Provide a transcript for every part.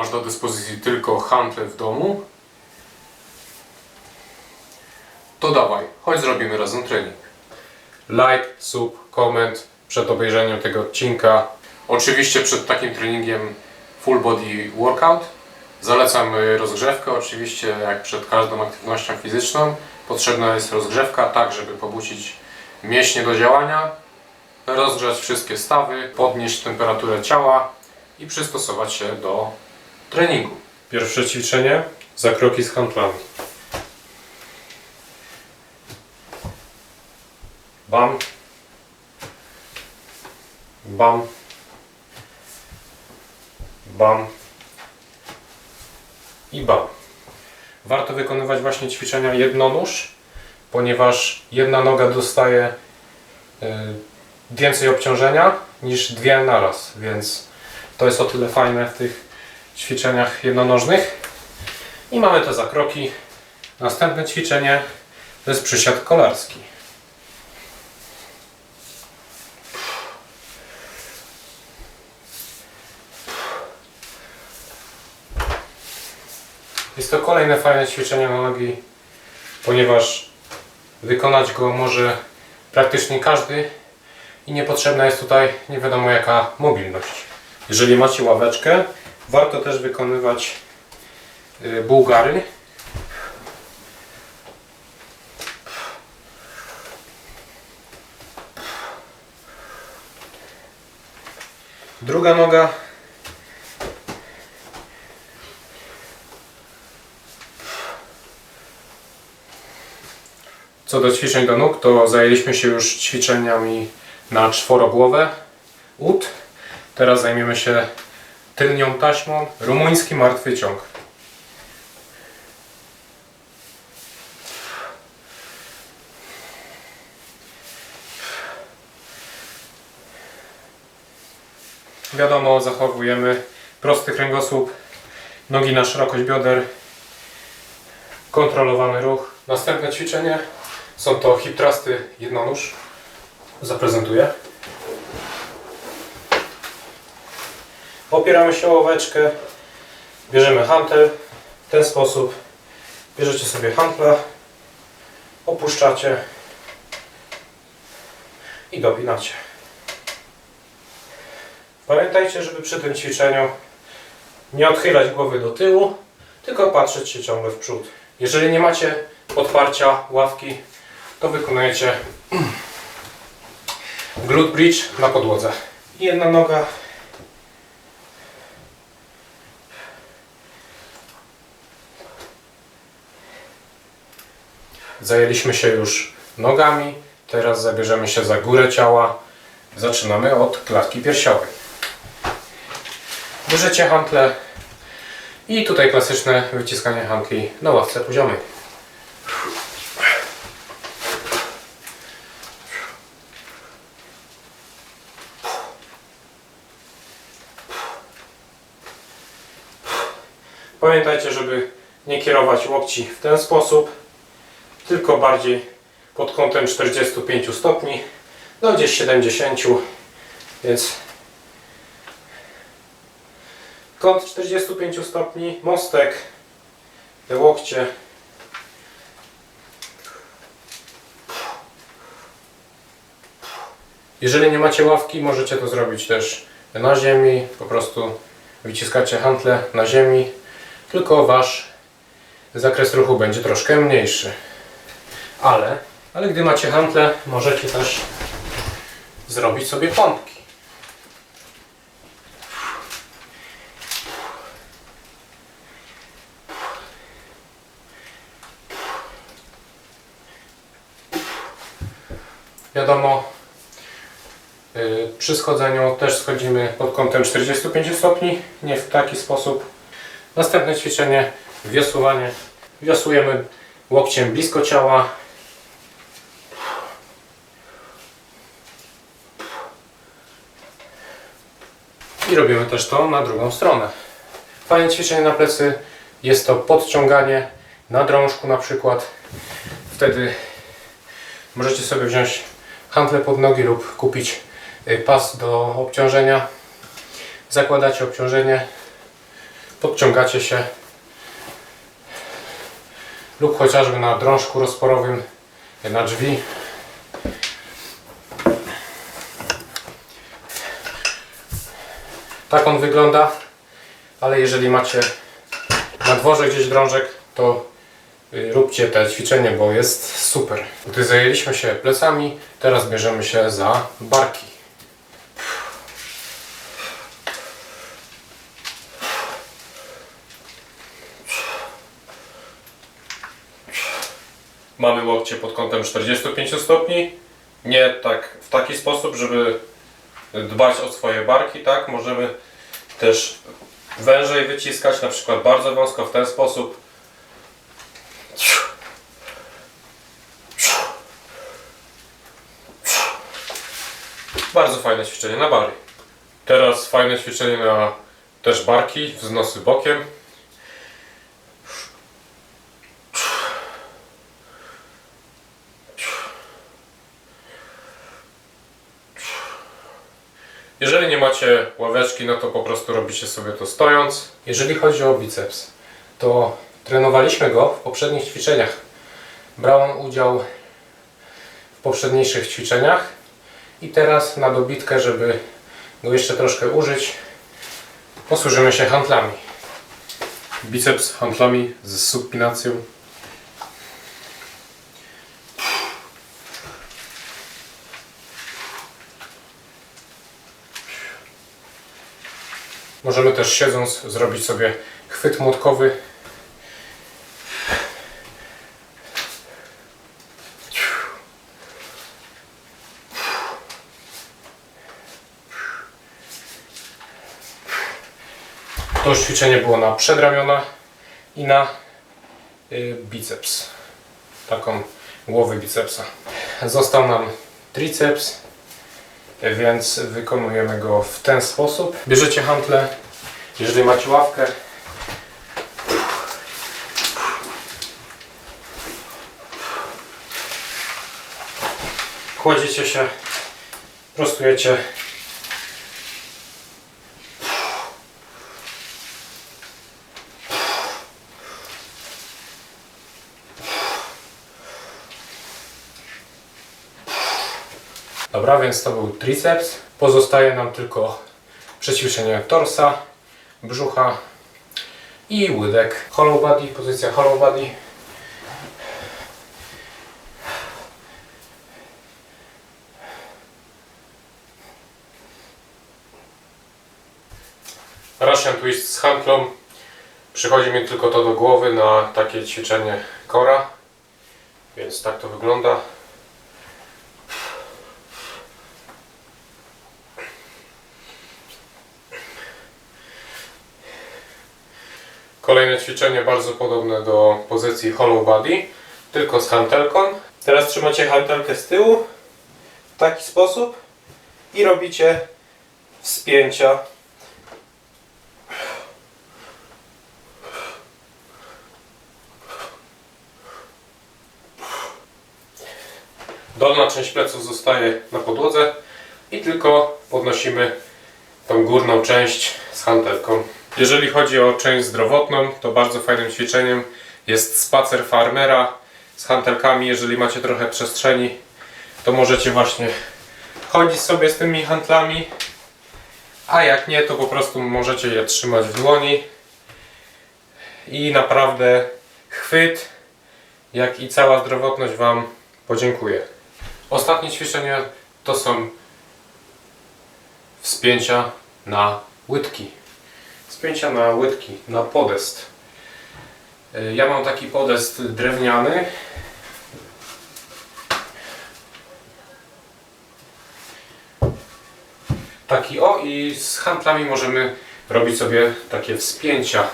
masz do dyspozycji tylko handle w domu, to dawaj, chodź zrobimy razem trening. Like, sub, koment przed obejrzeniem tego odcinka. Oczywiście przed takim treningiem full body workout. Zalecam y, rozgrzewkę, oczywiście jak przed każdą aktywnością fizyczną. Potrzebna jest rozgrzewka, tak żeby pobudzić mięśnie do działania, rozgrzać wszystkie stawy, podnieść temperaturę ciała i przystosować się do treningu. Pierwsze ćwiczenie, zakroki z handlami. Bam. Bam. Bam. I bam. Warto wykonywać właśnie ćwiczenia jednonóż, ponieważ jedna noga dostaje y, więcej obciążenia niż dwie naraz, więc to jest o tyle fajne w tych ćwiczeniach jednonożnych. I mamy te zakroki. Następne ćwiczenie to jest przysiad kolarski. Jest to kolejne fajne ćwiczenie na nogi, ponieważ wykonać go może praktycznie każdy i niepotrzebna jest tutaj nie wiadomo jaka mobilność. Jeżeli macie ławeczkę, warto też wykonywać y, bułgary. Druga noga Co do ćwiczeń do nóg, to zajęliśmy się już ćwiczeniami na czworogłowę ud. Teraz zajmiemy się tylnią taśmą, rumuński martwy ciąg. Wiadomo, zachowujemy prosty kręgosłup, nogi na szerokość bioder, kontrolowany ruch. Następne ćwiczenie są to hip thrusty jednonóż. Zaprezentuję. Opieramy się o ławeczkę, bierzemy hantel w ten sposób. Bierzecie sobie hantla, opuszczacie i dopinacie. Pamiętajcie, żeby przy tym ćwiczeniu nie odchylać głowy do tyłu, tylko patrzeć się ciągle w przód. Jeżeli nie macie podparcia ławki, to wykonujecie glute bridge na podłodze. Jedna noga Zajęliśmy się już nogami, teraz zabierzemy się za górę ciała. Zaczynamy od klatki piersiowej. Bierzecie hantle i tutaj klasyczne wyciskanie handli na ławce poziomej. Pamiętajcie, żeby nie kierować łokci w ten sposób, tylko bardziej pod kątem 45 stopni, no gdzieś 70, więc kąt 45 stopni, mostek, te łokcie. Jeżeli nie macie ławki, możecie to zrobić też na ziemi, po prostu wyciskacie hantle na ziemi, tylko wasz zakres ruchu będzie troszkę mniejszy. Ale, ale gdy macie hantle, możecie też zrobić sobie pompki. Wiadomo, yy, przy schodzeniu też schodzimy pod kątem 45 stopni, nie w taki sposób. Następne ćwiczenie, wiosłowanie. Wiosłujemy łokciem blisko ciała. I robimy też to na drugą stronę. Fajne ćwiczenie na plecy jest to podciąganie na drążku na przykład. Wtedy możecie sobie wziąć hantle pod nogi lub kupić y, pas do obciążenia. Zakładacie obciążenie, podciągacie się lub chociażby na drążku rozporowym na drzwi. Tak on wygląda, ale jeżeli macie na dworze gdzieś drążek, to y, róbcie te ćwiczenie, bo jest super. Gdy zajęliśmy się plecami, teraz bierzemy się za barki. Mamy łokcie pod kątem 45 stopni. Nie tak w taki sposób, żeby dbać o swoje barki, tak? Możemy też wężej wyciskać, na przykład bardzo wąsko w ten sposób. Bardzo fajne ćwiczenie na bary. Teraz fajne ćwiczenie na też barki, wznosy bokiem. Jeżeli nie macie ławeczki, no to po prostu robicie sobie to stojąc. Jeżeli chodzi o biceps, to trenowaliśmy go w poprzednich ćwiczeniach. Brałem udział w poprzedniejszych ćwiczeniach i teraz na dobitkę, żeby go jeszcze troszkę użyć, posłużymy się handlami. Biceps handlami z supinacją. Możemy też siedząc zrobić sobie chwyt młotkowy. To ćwiczenie było na przedramiona i na y, biceps. Taką głowę bicepsa. Został nam triceps więc wykonujemy go w ten sposób. Bierzecie hantle, jeżeli macie ławkę. Kładziecie się, prostujecie. Dobra, więc to był triceps. Pozostaje nam tylko przećwiczenie torsa, brzucha i łydek. Hollow body, pozycja hollow body. Russian twist z handlą. Przychodzi mi tylko to do głowy na takie ćwiczenie kora. Więc tak to wygląda. Kolejne ćwiczenie bardzo podobne do pozycji hollow body, tylko z hantelką. Teraz trzymacie hantelkę z tyłu w taki sposób i robicie wspięcia. Dolna część pleców zostaje na podłodze i tylko podnosimy tą górną część z hantelką. Jeżeli chodzi o część zdrowotną, to bardzo fajnym ćwiczeniem jest spacer farmera z hantelkami. Jeżeli macie trochę przestrzeni, to możecie właśnie chodzić sobie z tymi hantlami, a jak nie, to po prostu możecie je trzymać w dłoni i naprawdę chwyt, jak i cała zdrowotność Wam podziękuję. Ostatnie ćwiczenie to są wspięcia na łydki. Wspięcia na łydki, na podest. Y, Ja mam taki podest drewniany. Taki o i z handlami możemy robić sobie takie wspięcia.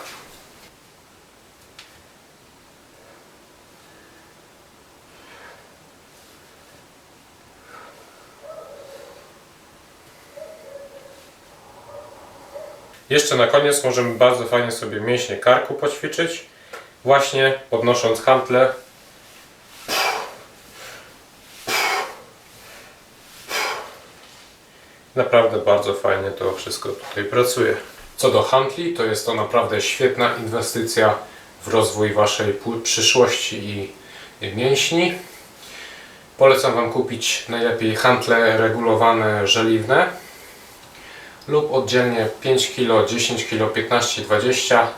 Jeszcze na koniec możemy bardzo fajnie sobie mięśnie karku poćwiczyć, właśnie podnosząc hantle. Naprawdę bardzo fajnie to wszystko tutaj pracuje. Co do handli, to jest to naprawdę świetna inwestycja w rozwój Waszej przyszłości i mięśni. Polecam Wam kupić najlepiej hantle regulowane żeliwne lub oddzielnie 5 kg, 10 kg, 15, 20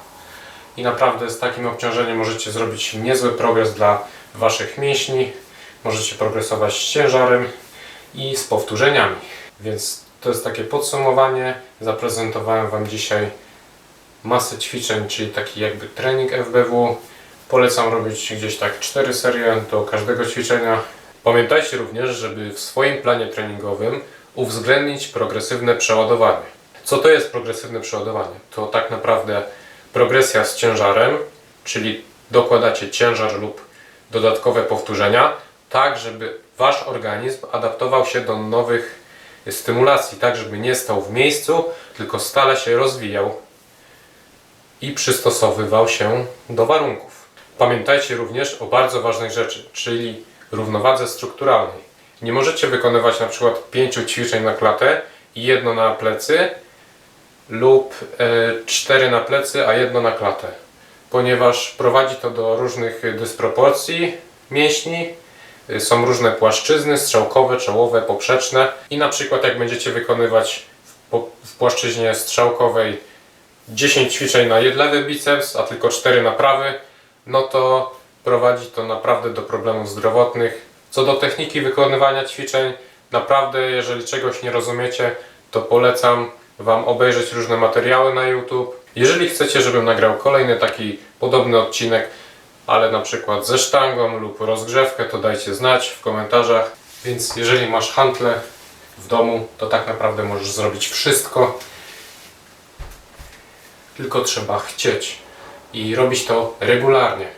i naprawdę z takim obciążeniem możecie zrobić niezły progres dla Waszych mięśni. Możecie progresować z ciężarem i z powtórzeniami. Więc to jest takie podsumowanie. Zaprezentowałem Wam dzisiaj masę ćwiczeń, czyli taki jakby trening FBW. Polecam robić gdzieś tak 4 serie do każdego ćwiczenia. Pamiętajcie również, żeby w swoim planie treningowym uwzględnić progresywne przeładowanie. Co to jest progresywne przeładowanie? To tak naprawdę progresja z ciężarem, czyli dokładacie ciężar lub dodatkowe powtórzenia, tak żeby wasz organizm adaptował się do nowych stymulacji, tak żeby nie stał w miejscu, tylko stale się rozwijał i przystosowywał się do warunków. Pamiętajcie również o bardzo ważnej rzeczy, czyli równowadze strukturalnej. Nie możecie wykonywać na przykład pięciu ćwiczeń na klatę i jedno na plecy lub e, cztery na plecy, a jedno na klatę, ponieważ prowadzi to do różnych dysproporcji mięśni. Y, Są różne płaszczyzny strzałkowe, czołowe, poprzeczne i na przykład jak będziecie wykonywać w, płaszczyźnie strzałkowej 10 ćwiczeń na lewy biceps, a tylko 4 na prawy, no to prowadzi to naprawdę do problemów zdrowotnych. Co do techniki wykonywania ćwiczeń, naprawdę jeżeli czegoś nie rozumiecie, to polecam Wam obejrzeć różne materiały na YouTube. Jeżeli chcecie, żebym nagrał kolejny taki podobny odcinek, ale na przykład ze sztangą lub rozgrzewkę, to dajcie znać w komentarzach. Więc jeżeli masz hantle w domu, to tak naprawdę możesz zrobić wszystko, tylko trzeba chcieć i robić to regularnie.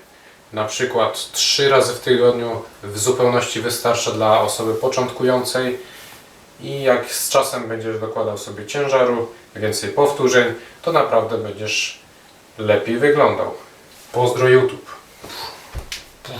Na przykład trzy razy w tygodniu w zupełności wystarcza dla osoby początkującej i jak z czasem będziesz dokładał sobie ciężaru, więcej powtórzeń, to naprawdę będziesz lepiej wyglądał. Pozdro YouTube.